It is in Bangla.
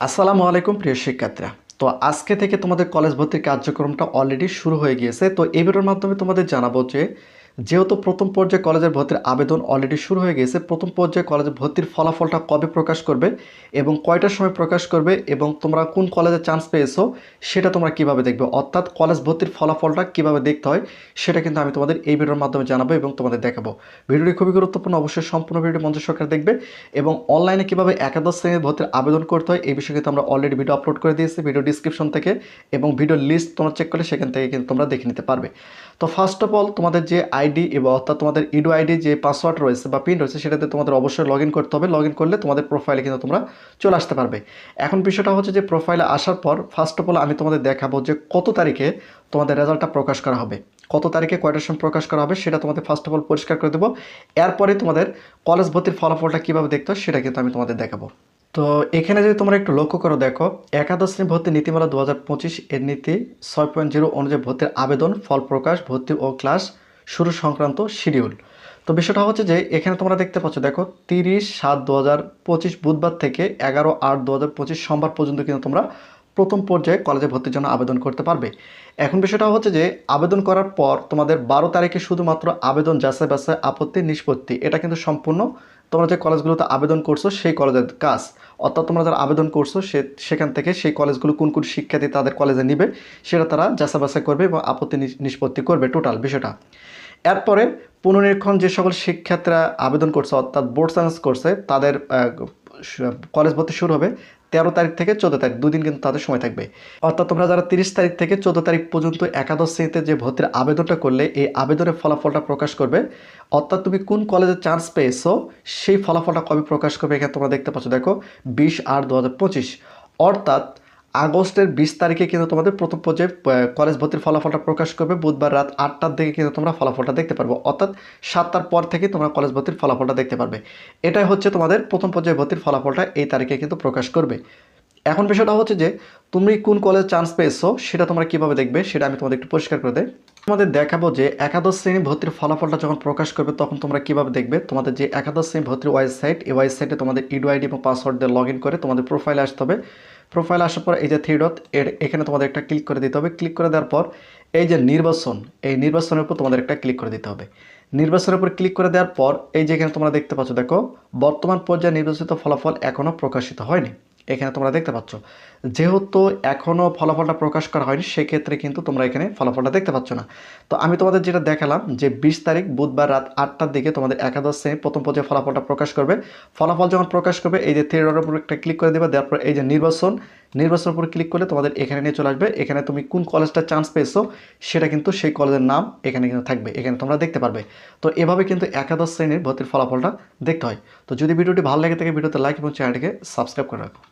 আসসালামু আলাইকুম প্রিয় শিক্ষার্থীরা। তো আজকে থেকে তোমাদের কলেজ ভর্তির কার্যক্রমটা অলরেডি শুরু হয়ে গিয়েছে। তো এই ভিডিওর মাধ্যমে তোমাদের জানাব যে যেহেতু প্রথম পর্যায়ে কলেজের ভর্তির আবেদন অলরেডি শুরু হয়ে গিয়েছে প্রথম পর্যায়ে কলেজের ভর্তির ফলাফলটা কবে প্রকাশ করবে এবং কয়টার সময় প্রকাশ করবে এবং তোমরা কোন কলেজে চান্স পেয়েছ, সেটা তোমরা কীভাবে দেখবে? অর্থাৎ কলেজ ভর্তির ফলাফলটা কীভাবে দেখতে হয়, সেটা কিন্তু আমি তোমাদের এই ভিডিওর মাধ্যমে জানাব এবং তোমাদের দেখাবো। ভিডিওটি খুবই গুরুত্বপূর্ণ, অবশ্যই সম্পূর্ণ ভিডিও মঞ্চ সরকার দেখবে এবং অনলাইনে কীভাবে একাদশ শ্রেণির ভর্তির আবেদন করতে হয়, এই বিষয়ে কিন্তু আমরা অলরেডি ভিডিও আপলোড করে দিয়েছি ভিডিও ডিসক্রিপশন থেকে এবং ভিডিও লিস্ট তোমরা চেক করলে সেখান থেকে কিন্তু তোমরা দেখে নিতে পারবে। তো ফার্স্ট অফ অল তোমাদের যে আইডি এবং অর্থাৎ তোমাদের ইডো আইডি যে পাসওয়ার্ড রয়েছে বা পিন রয়েছে, সেটাতে তোমাদের অবশ্যই লগ করতে হবে। লগ করলে তোমাদের প্রোফাইলে কিন্তু তোমরা চলে আসতে পারবে। এখন বিষয়টা হচ্ছে যে প্রোফাইলে আসার পর ফার্স্ট অফ অল আমি তোমাদের দেখাবো যে কত তারিখে তোমাদের রেজাল্টটা প্রকাশ করা হবে। কত তারিখে কয়টার সময় প্রকাশ করা হবে সেটা তোমাদের ফার্স্ট অফ অল পরিষ্কার করে দেবো। এরপরে তোমাদের কলেজ ভর্তির ফলাফলটা কীভাবে দেখতে হয় সেটা কিন্তু আমি তোমাদের দেখাবো। তো এখানে যদি তোমরা একটু লক্ষ্য করো, দেখো, একাদশ শ্রেণি ভর্তি নীতিমালা দু হাজার পঁচিশ এর নীতি ছয় পয়েন্ট জিরো অনুযায়ী ভর্তির আবেদন, ফল প্রকাশ, ভর্তি ও ক্লাস শুরু সংক্রান্ত শিডিউল তো বিষয়টা হচ্ছে যে, এখানে তোমরা দেখতে পাচ্ছ, দেখো, তিরিশ সাত দু বুধবার থেকে এগারো আট দু সোমবার পর্যন্ত কিন্তু তোমরা প্রথম পর্যায়ে কলেজে ভর্তির জন্য আবেদন করতে পারবে। এখন বিষয়টা হচ্ছে যে, আবেদন করার পর তোমাদের বারো তারিখে শুধুমাত্র আবেদন যাচাই বাছাই, আপত্তি, নিষ্পত্তি, এটা কিন্তু সম্পূর্ণ তোমরা যে কলেজগুলোতে আবেদন করছ সেই কলেজের কাজ। অর্থাৎ তোমরা যারা আবেদন করছ সে, সেখান থেকে সেই কলেজগুলো কোন কোন শিক্ষার্থী তাদের কলেজে নিবে, সেটা তারা যাচাই বাছাই করবে এবং আপত্তি নিষ্পত্তি করবে টোটাল বিষয়টা। এরপরে পুনর্নিরীক্ষণ যে সকল শিক্ষার্থীরা আবেদন করছে, অর্থাৎ বোর্ড সায়েন্স করছে, তাদের কলেজ ভর্তি শুরু হবে তেরো তারিখ থেকে চোদ্দ তারিখ দুদিন কিন্তু তাদের সময় থাকবে। অর্থাৎ তোমরা যারা তিরিশ তারিখ থেকে চোদ্দ তারিখ পর্যন্ত একাদশ শ্রেণীতে যে ভর্তির আবেদনটা করলে, এই আবেদনের ফলাফলটা প্রকাশ করবে। অর্থাৎ তুমি কোন কলেজে চান্স পেয়েছ, সেই ফলাফলটা কবে প্রকাশ করবে এখানে তোমরা দেখতে পাচ্ছ। দেখো, বিশ আট দু অর্থাৎ আগস্টের বিশ তারিখে কিন্তু তোমাদের প্রথম পর্যায়ে কলেজ ভর্তির ফলাফলটা প্রকাশ করবে। বুধবার রাত আটটার দিকে কিন্তু তোমরা ফলাফলটা দেখতে পারবে। অর্থাৎ সাতটার পর থেকে তোমরা কলেজ ভর্তির ফলাফলটা দেখতে পারবে। এটাই হচ্ছে তোমাদের প্রথম পর্যায়ে ভর্তির ফলাফলটা এই তারিখে কিন্তু প্রকাশ করবে। এখন বিষয়টা হচ্ছে যে, তুমি কোন কলেজ চান্স পেয়েছ, সেটা তোমরা কীভাবে দেখবে, সেটা আমি তোমাদের একটু পরিষ্কার করে দেয় তোমাদের দেখাবো যে, একাদশ শ্রেণি ভর্তির ফলাফলটা যখন প্রকাশ করবে, তখন তোমরা কীভাবে দেখবে? তোমাদের যে একাদশ শ্রেণি ভর্তির ওয়েবসাইট এই ওয়েবসাইটে তোমাদের ইডো আইডি এবং পাসওয়ার্ড দিয়ে লগ করে তোমাদের প্রোফাইলে আসতে হবে। প্রোফাইলে আসার পর এই যে থ্রি ডট এর এখানে তোমাদের একটা ক্লিক করে দিতে হবে। ক্লিক করে দেওয়ার পর এই যে নির্বাচন, এই নির্বাচনের উপর তোমাদের একটা ক্লিক করে দিতে হবে। নির্বাচনের উপর ক্লিক করে দেওয়ার পর এই যে এখানে তোমরা দেখতে পাচ্ছ, দেখো, বর্তমান পর্যায়ে নির্বাচিত ফলাফল এখনও প্রকাশিত হয়নি। এখানে তোমরা দেখতে পাচ্ছ যেহেতু এখনও ফলাফলটা প্রকাশ করা হয়নি, সেক্ষেত্রে কিন্তু তোমরা এখানে ফলাফলটা দেখতে পাচ্ছ না। তো আমি তোমাদের যেটা দেখালাম যে বিশ তারিখ, বুধবার রাত আটটার দিকে তোমাদের একাদশ শ্রেণি প্রথম পর্যায়ে ফলাফলটা প্রকাশ করবে। ফলাফল যখন প্রকাশ করবে, এই যে থ্রি উপর একটা ক্লিক করে দেবে, দেওয়ার পর এই যে নির্বাচন, নির্বাচনের উপর ক্লিক করলে তোমাদের এখানে নিয়ে চলে আসবে। এখানে তুমি কোন কলেজটা চান্স পেয়েছ, সেটা কিন্তু সেই কলেজের নাম এখানে কিন্তু থাকবে। এখানে তোমরা দেখতে পারবে। তো এভাবে কিন্তু একাদশ শ্রেণির ভর্তির ফলাফলটা দেখতে হয়। তো যদি ভিডিওটি ভালো লেগে থাকে, ভিডিওতে লাইক এবং চ্যানেলটিকে সাবস্ক্রাইব করে রাখো।